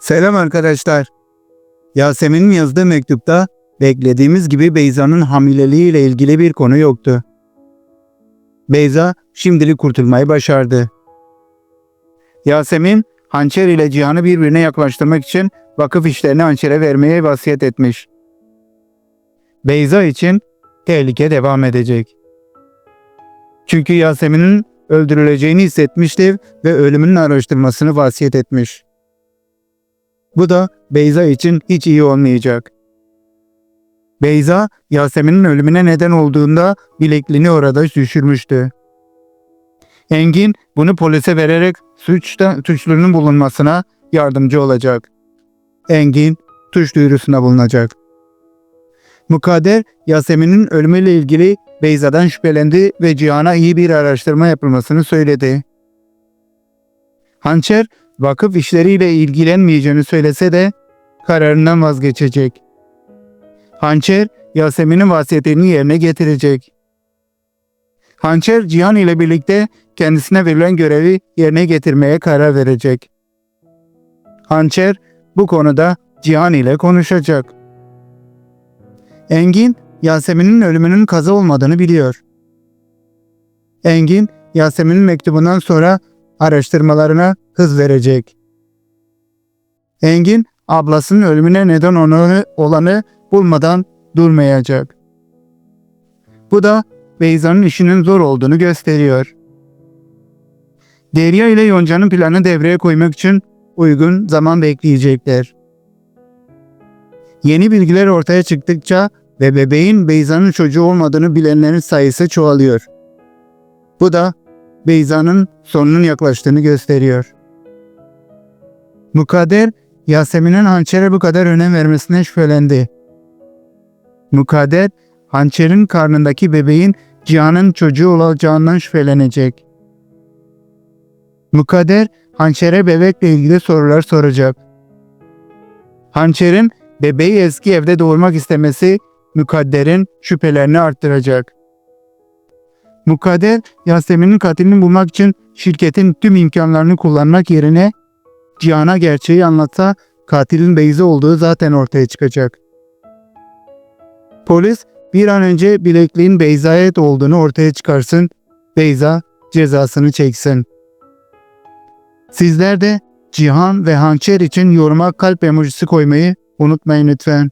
Selam arkadaşlar. Yasemin'in yazdığı mektupta beklediğimiz gibi Beyza'nın hamileliği ile ilgili bir konu yoktu. Beyza şimdilik kurtulmayı başardı. Yasemin, hançer ile Cihan'ı birbirine yaklaştırmak için vakıf işlerini hançere vermeye vasiyet etmiş. Beyza için tehlike devam edecek. Çünkü Yasemin'in öldürüleceğini hissetmişti ve ölümünün araştırmasını vasiyet etmiş. Bu da Beyza için hiç iyi olmayacak. Beyza, Yasemin'in ölümüne neden olduğunda bilekliğini orada düşürmüştü. Engin bunu polise vererek suçta suçlunun bulunmasına yardımcı olacak. Engin suç duyurusunda bulunacak. Mukadder, Yasemin'in ölümüyle ilgili Beyza'dan şüphelendi ve Cihan'a iyi bir araştırma yapılmasını söyledi. Hançer, vakıf işleriyle ilgilenmeyeceğini söylese de kararından vazgeçecek. Hançer, Yasemin'in vasiyetini yerine getirecek. Hançer, Cihan ile birlikte kendisine verilen görevi yerine getirmeye karar verecek. Hançer, bu konuda Cihan ile konuşacak. Engin, Yasemin'in ölümünün kaza olmadığını biliyor. Engin, Yasemin'in mektubundan sonra araştırmalarına hız verecek. Engin, ablasının ölümüne neden onu, olanı bulmadan durmayacak. Bu da Beyza'nın işinin zor olduğunu gösteriyor. Derya ile Yonca'nın planı devreye koymak için uygun zaman bekleyecekler. Yeni bilgiler ortaya çıktıkça ve bebeğin Beyza'nın çocuğu olmadığını bilenlerin sayısı çoğalıyor. Bu da Beyza'nın sonunun yaklaştığını gösteriyor. Mukadder, Yasemin'in hançere bu kadar önem vermesine şüphelendi. Mukadder, hançerin karnındaki bebeğin Cihan'ın çocuğu olacağından şüphelenecek. Mukadder, hançere bebekle ilgili sorular soracak. Hançerin bebeği eski evde doğurmak istemesi Mukadder'in şüphelerini arttıracak. Mukadder, Yasemin'in katilini bulmak için şirketin tüm imkanlarını kullanmak yerine Cihan'a gerçeği anlatsa katilin Beyza olduğu zaten ortaya çıkacak. Polis bir an önce bilekliğin Beyza'ya olduğunu ortaya çıkarsın, Beyza cezasını çeksin. Sizler de Cihan ve Hançer için yoruma kalp emojisi koymayı unutmayın lütfen.